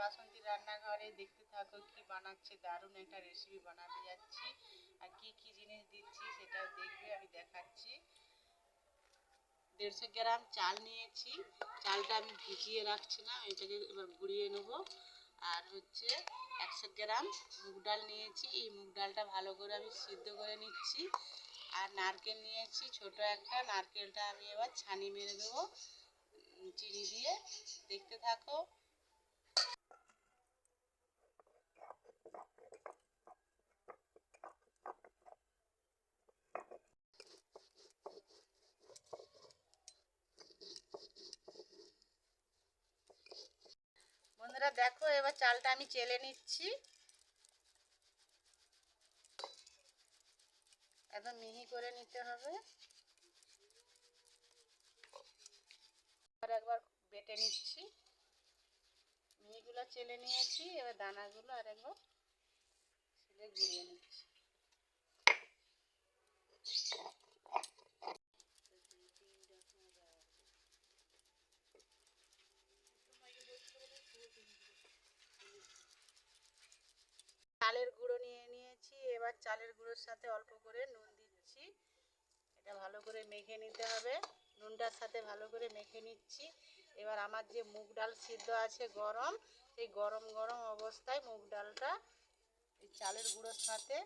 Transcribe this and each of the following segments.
বাসন্তী রান্নাঘরে দেখতে থাকো কি বানাচ্ছে, দারুণ একটা রেসিপি বানাতে যাচ্ছি। আর কি কি জিনিস দিচ্ছি সেটা দেখবে, আমি দেখাচ্ছি। দেড়শো গ্রাম চাল নিয়েছি। চালটা আমি ভিজিয়ে রাখছি না এটাকে এবার গুঁড়িয়ে নেব। আর হচ্ছে একশো গ্রাম মুগ ডাল নিয়েছি। এই মুগ ডালটা ভালো করে আমি সিদ্ধ করে নিচ্ছি। আর নারকেল নিয়েছি, ছোট একটা। নারকেলটা আমি এবার ছানি মেরে দেবো চিনি দিয়ে। দেখতে থাকো। বন্ধুরা দেখো, এবার চালটা আমি চেলে নিচ্ছি। একদম মিহি করে নিতে হবে। আর একবার বেটে নিচ্ছি। মিহিগুলো চেলে নিয়েছি, এবার দানাগুলো আর একবার ছেলে গুঁড়িয়ে নিচ্ছি। চালের গুঁড়ো নিয়ে নিয়েছি। এবার চালের গুঁড়োর সাথে অল্প করে নুন দিচ্ছি। এটা ভালো করে মেখে নিতে হবে। নুনটার সাথে ভালো করে মেখে নিচ্ছি। এবার আমার যে মুগ ডাল সিদ্ধ আছে গরম, সেই গরম গরম অবস্থায় মুগ ডালটা এই চালের গুঁড়োর সাথে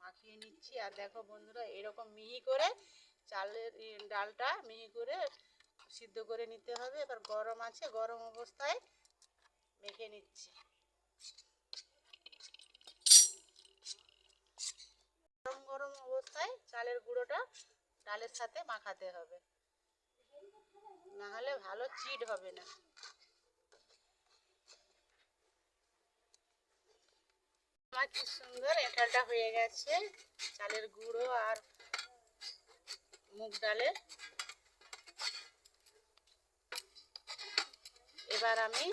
মাখিয়ে নিচ্ছি। আর দেখো বন্ধুরা, এরকম মিহি করে চালের ডালটা মিহি করে সিদ্ধ করে নিতে হবে। এবার গরম আছে, গরম অবস্থায় মেখে নিচ্ছি। গরম গরম অবস্থায় চালের গুঁড়োটা ডালের সাথে মাখাতে হবে। না হলে ভালো চিট হবে না। আমার কি সুন্দর এঁঠালটা হয়ে গেছে। চালের গুঁড়ো আর মুগ ডালের। এবার আমি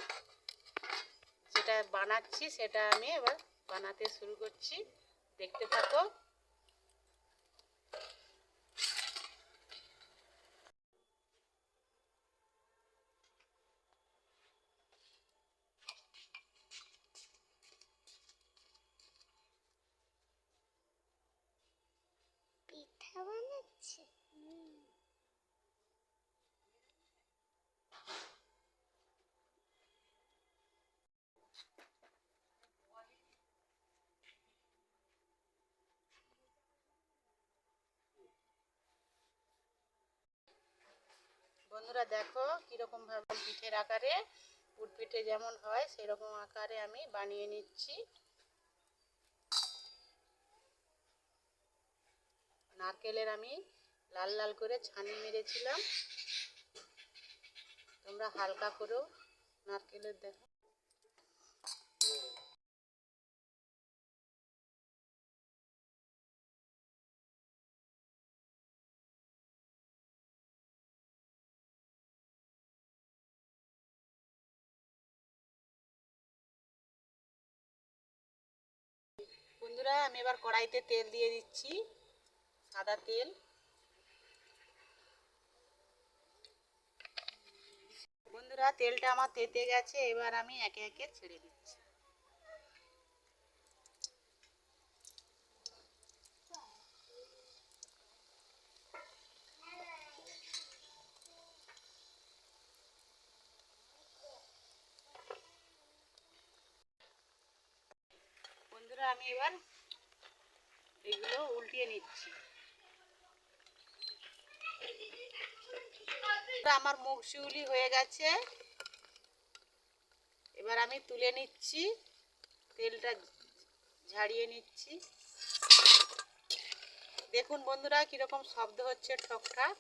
যেটা বানাচ্ছি সেটা আমি এবার বানাতে শুরু করছি। দেখতে থাকো। পিঠা বানাচ্ছে? বন্ধুরা দেখো কীরকম ভাবে পিঠের আকারে পুট পিঠে যেমন হয়, সেরকম আকারে আমি বানিয়ে নিচ্ছি। নারকেলের আমি লাল লাল করে ছানি মেরেছিলাম। তোমরা হালকা করেও নারকেলের দেখো বন্ধুরা, আমি এবার কড়াইতে তেল দিয়ে দিচ্ছি। সাদা তেল। বন্ধুরা, তেলটা আমার তেতে গেছে, এবার আমি একে একে ছেড়ে দিচ্ছি। বন্ধুরা, আমি এবার এগুলো উল্টিয়ে নিচ্ছি। আমার মুখ শিউলি হয়ে গেছে। এবার আমি তুলে নিচ্ছি। তেলটা ঝাড়িয়ে নিচ্ছি। দেখুন বন্ধুরা, কীরকম শব্দ হচ্ছে ঠকঠাক।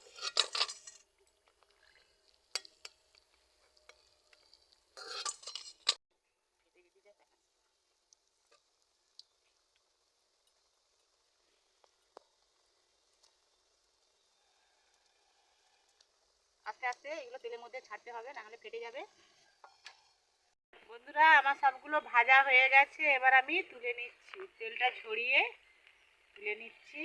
আস্তে আস্তে এগুলো তেলের মধ্যে ছাড়তে হবে না হলে ফেটে যাবে। বন্ধুরা আমার সবগুলো ভাজা হয়ে গেছে এবার আমি তুলে নিচ্ছি। তেলটা ঝরিয়ে তুলে নিচ্ছি।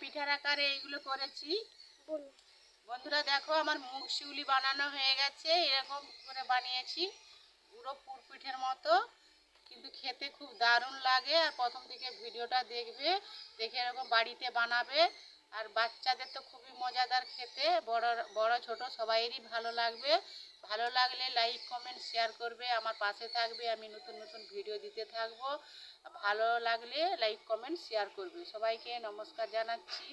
পিঠার আকারে এইগুলো করেছি। বন্ধুরা দেখো আমার মুগ শিউলি বানানো হয়ে গেছে এরকম করে বানিয়েছি পুরো পুর পিঠের মতো। কিন্তু খেতে খুব দারুণ লাগে। আর প্রথম থেকে ভিডিওটা দেখবে, দেখে এরকম বাড়িতে বানাবে। আর বাচ্চাদের তো খুবই মজাদার খেতে। বড় বড়, ছোট সবাইয়েরই ভালো লাগবে। ভালো লাগলে লাইক কমেন্ট শেয়ার করবে। আমার পাশে থাকবে। আমি নতুন নতুন ভিডিও দিতে থাকব। ভালো লাগলে লাইক কমেন্ট শেয়ার করবে। সবাইকে নমস্কার জানাচ্ছি।